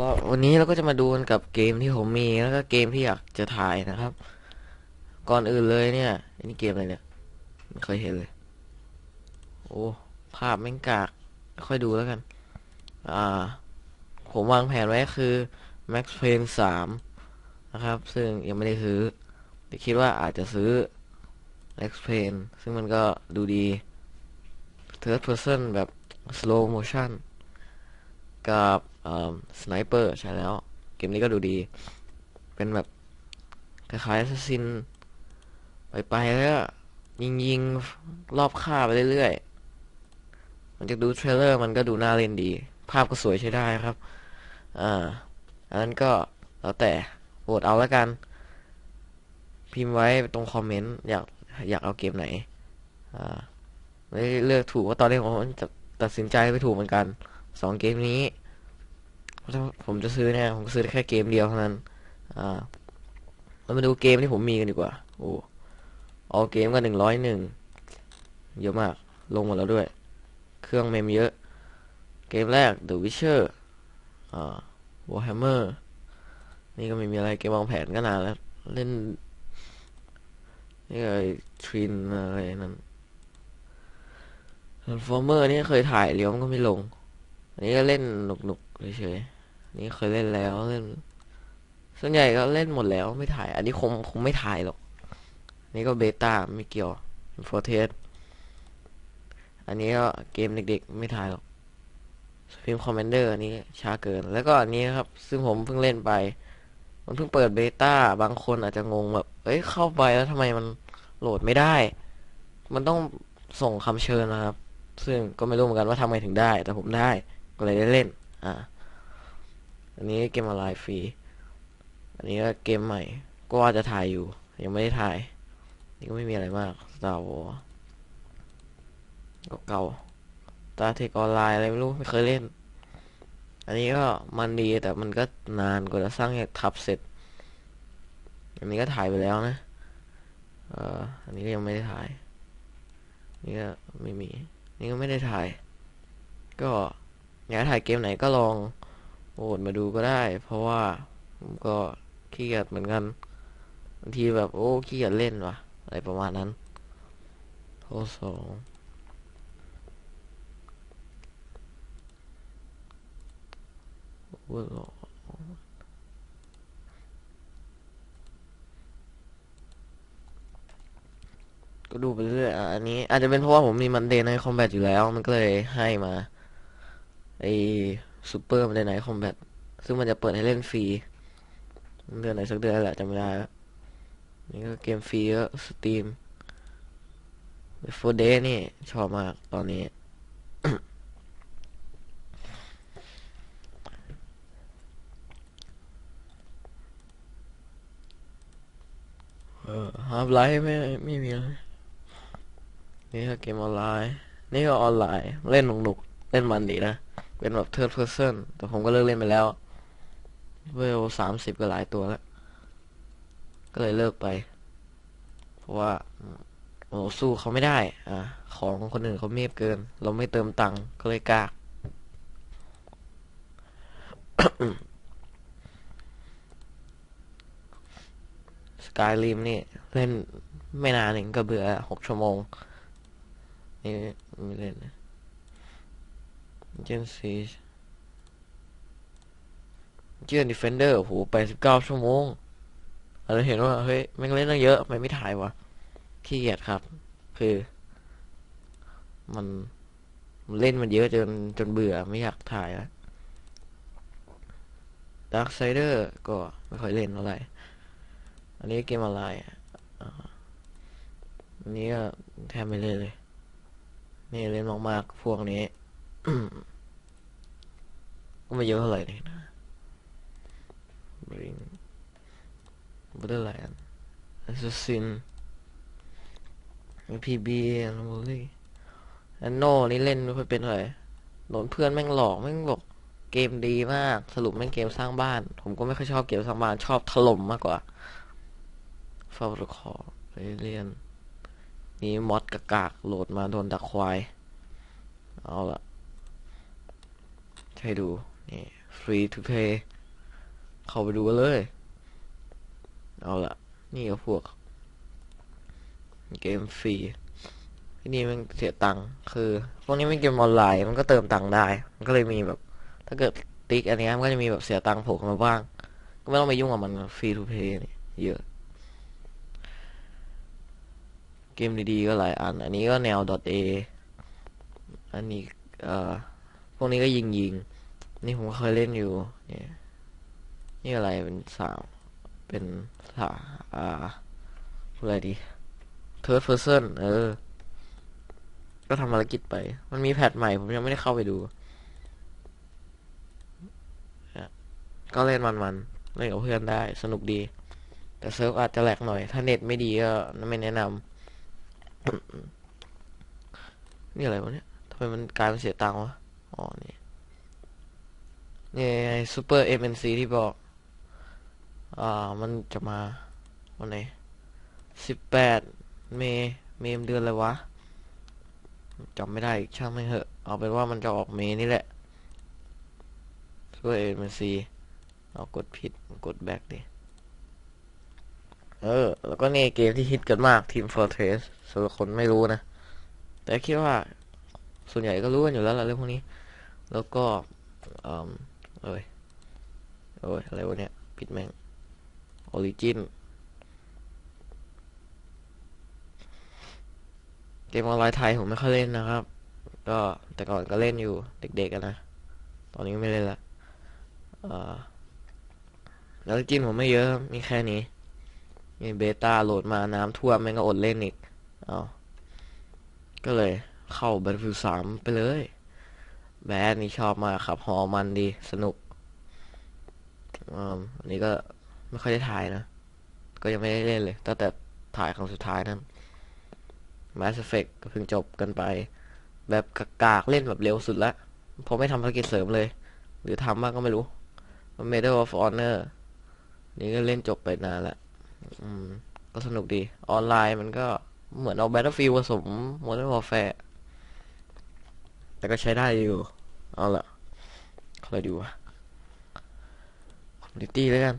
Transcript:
ว่าวันนี้เราก็จะมาดูกันกับเกมที่ผมมีแล้วก็เกมที่อยากจะถ่ายนะครับ ก่อนอื่นเลยเนี่ยนนี้เกมอะไรเนี่ยไม่เคยเห็นเลย โอ้ภาพแม่งกากค่อยดูแล้วกัน อ่า ผมวางแผนไว้คือ Max Payne 3 นะครับ ซึ่งยังไม่ได้ซื้อ แต่คิดว่าอาจจะซื้อ Max Payne ซึ่งมันก็ดูดี Third Person แบบ Slow Motion กับสไนเปอร์ใช่แล้ว เกมนี้ก็ดูดี เป็นแบบคล้ายๆ Assassin ไปไปๆแล้ว ยิงยิงรอบค่าไปเรื่อยๆ มันจะดูเทรลเลอร์มันก็ดูน่าเล่นดี ภาพก็สวยใช้ได้ครับ อ่า อันนั้นก็แล้วแต่โหวตเอาแล้วกัน พิมพ์ไว้ตรงคอมเมนต์อยากอยากเอาเกมไหน อ่าไม่เลือกถูกว่าตอนนี้ผมจะตัดสินใจไม่ถูกเหมือนกัน สองเกมนี้ ผมจะซื้อเนี่ยผมก็ซื้อแค่เกมเดียวเท่านั้น อ่าเรามาดูเกมที่ผมมีกันดีกว่า โอ้ออเกมก็หนึ่งร้อยหนึ่งเยอะมาก ลงหมดแล้วด้วย เครื่องเมมเยอะ เกมแรก The Witcher อ่า Warhammer นี่ก็ไม่มีอะไรเกมวางแผนก็นานแล้ว เล่นนี่ไอ้ทรินอะไรนั่น Transformer นี่เคยถ่ายเลี้ยวมันก็ไม่ลง อันนี้ก็เล่นหนุกๆเฉยๆนนี้เคยเล่นแล้วเล่น ส่วนใหญ่ก็เล่นหมดแล้วไม่ถ่าย อันนี้คงคงไม่ถ่ายหรอกนนี้ก็เบต้าไม่เกี่ยวโฟเทสอันนี้ก็เกมเด็กๆ ไม่ถ่ายหรอกพิมคอมเมนเดอร์อันนี้ช้าเกิน แล้วก็อันนี้ครับ ซึ่งผมเพิ่งเล่นไป มันเพิ่งเปิดเบต้า บางคนอาจจะงงแบบ เอ้ยเข้าไปแล้วทำไมมันโหลดไม่ได้ มันต้องส่งคำเชิญนะครับ ซึ่งก็ไม่รู้เหมือนกันว่าทำไงถึงได้ แต่ผมได้ ก็เลยได้เล่น อ่า อันนี้เกมออนไลน์ฟรี อันนี้ก็เกมใหม่ ก็ว่าจะถ่ายอยู่ ยังไม่ได้ถ่าย นี่ก็ไม่มีอะไรมาก Star Wars เก่าตาเทคออนไลน์อะไรไม่รู้ไม่เคยเล่น อันนี้ก็มันดีแต่มันก็นานกว่าจะสร้างทับเสร็จ อันนี้ก็ถ่ายไปแล้วนะเอ่ออันนี้ก็ยังไม่ได้ถ่าย นี่ก็ไม่มี นี่ก็ไม่ได้ถ่าย ก็ อยากถ่ายเกมไหนก็ลองโหวตมาดูก็ได้ เพราะว่าผมก็ขี้เกียจเหมือนกันบางทีแบบโอ้ขี้เกียจเล่นว่ะ อะไรประมาณนั้นโทสองโอ้โก็ดูไปเรื่อยอะอันนี้อาจจะเป็นเพราะว่าผมมีมันเดย์ในคอมแบทอยู่แล้ว มันก็เลยให้มา ไอซูเปอร์มันเดย์ในคอมแบทซึ่งมันจะเปิดให้เล่นฟรีเดือนไหนสักเดือนแหละจำไม่ได้แล้วนี่ก็เกมฟรีก็สตรีมโฟเดนี่ ชอบมากตอนนี้ เออฮาร์ฟไลท์ไม่ไม่มีเลยนี่ก็เกมออนไลน์ นี่ก็ออนไลน์ เล่นหนุกๆเล่นมันดีนะ เป็นแบบ third person แต่ผมก็เลิกเล่นไปแล้วเวลสามสิบก็หลายตัวแล้ว ก็เลยเลิกไป เพราะว่าโอ้สู้เขาไม่ได้ อ่าของคนอื่นเขาเมฟเกิน เราไม่เติมตังค์ก็เลยกากสกายริมนี่ เล่นไม่นานเองก็เบื่อหกชั่วโมง นี่ไม่เล่น เจนซีเจนดิเฟนเดอร์โหไปดสิบเก้าชั่วโมงเราเห็นว่า เฮ้ยแม่งเล่นตั้งเยอะไมไม่ถ่ายวะขี้เกียจครับ คือ มันมันเล่นมันเยอะจนจนเบื่อไม่อยากถ่ายแล้วด a r k ไซเดอร์ก็ไม่ค่อยเล่นเท่าไหร่อันนี้เกมออนไลน์อะอ่าอันนี้ก็แทบไม่เล่นเลย นี่เล่นมากๆพวกนี้ ก็ไม่เยอะเท่าไหร่นี่นะบริงบัตเตอร์แลน์แอสซัสซินพีบีแอนโมลี่แอนโนนี่เล่นไม่ค่อยเป็นเท่าไหร่โดนเพื่อนแม่งหลอกแม่งบอกเกมดีมาก สรุปแม่งเกมสร้างบ้าน ผมก็ไม่ค่อยชอบเกมสร้างบ้านชอบถล่มมากกว่าฟาบรคอไปเรียนนี่มอดกากโหลดมาโดนดักควาย เอาละ ให้ดูนี่ free to play เข้าไปดูเลย เอาละนี่ก็พวก เกมฟรีที่นี่มันเสียตังค์คือพวกนี้เป็นเกมออนไลน์มันก็เติมตังค์ได้ มันก็เลยมีแบบ ถ้าเกิดติ๊กอันนี้มันก็จะมีแบบเสียตังค์โผล่เข้ามาบ้าง ก็ไม่ต้องไปยุ่งกับมันฟรีทูเพย์นี่เยอะ เกมดีๆก็หลายอัน อันนี้ก็แนว .a อันนี้เอ่อพวกนี้ก็ยิงยิงๆ นี่ผมเคยเล่นอยู่ เนี่ย นี่อะไรเป็นสาวเป็นสาอ่าอะไรดี third person เออ ก็ทำภารกิจไป มันมีแพทใหม่ ผมยังไม่ได้เข้าไปดู ก็เล่นมันๆ เล่นกับเพื่อนได้ สนุกดี แต่เซิร์ฟอาจจะแหลกหน่อย ถ้าเน็ตไม่ดีก็ไม่แนะนำ นี่อะไรวะเนี่ยทำไมมันกลายเป็นเสียตังค์วะ อ๋อ นี่ นี่ซูเปอร์เอ็มเอ็นซีที่บอก อ่า มันจะมา วันไหนสิบแปดเมเมมเดือนอะไรวะจำไม่ได้อีกช่างไม่เหอะ เอาเป็นว่ามันจะออกเมนี่แหละซูเปอร์เอ็มเอ็นซีเอากดผิดกดแบ็กดิเออ แล้วก็นี่เกมที่ฮิตกันมาก Team Fortress สำหรับคนไม่รู้นะ แต่คิดว่าส่วนใหญ่ก็รู้กันอยู่แล้วละเรื่องพวกนี้ แล้วก็ เอ้ยโอ้ยอะไรวะเนี่ยปิดแม่ง Origin เกมออนไลน์ไทยผมไม่ค่อยเล่นนะครับ ก็แต่ก่อนก็เล่นอยู่เด็กๆกันนะ ตอนนี้ไม่เล่นละออแล้วจินผมไม่เยอะมีแค่นี้มีเบต้าโหลดมาน้ำท่วมแม่งก็อดเล่นอีก เอาก็เลยเข้า Battlefield 3 ไปเลย แบดนี่ชอบมากขับฮอมันดีสนุกอันนี้ก็ไม่ค่อยได้ถ่ายนะ ก็ยังไม่ได้เล่นเลยตั้งแต่ถ่ายครั้งสุดท้ายนั้น Mass Effect ก็เพิ่งจบกันไป แบบกากๆเล่นแบบเร็วสุดละเพราะไม่ทำภารกิจเสริมเลย หรือทำบ้างก็ไม่รู้ Medal of Honor นี่ก็เล่นจบไปนานละอืมก็สนุกดี ออนไลน์มันก็เหมือนเอา Battlefield ผสม Modern Warfare แต่ก็ใช้ได้อยู่ เอาละใครดูวะ Community แล้วกัน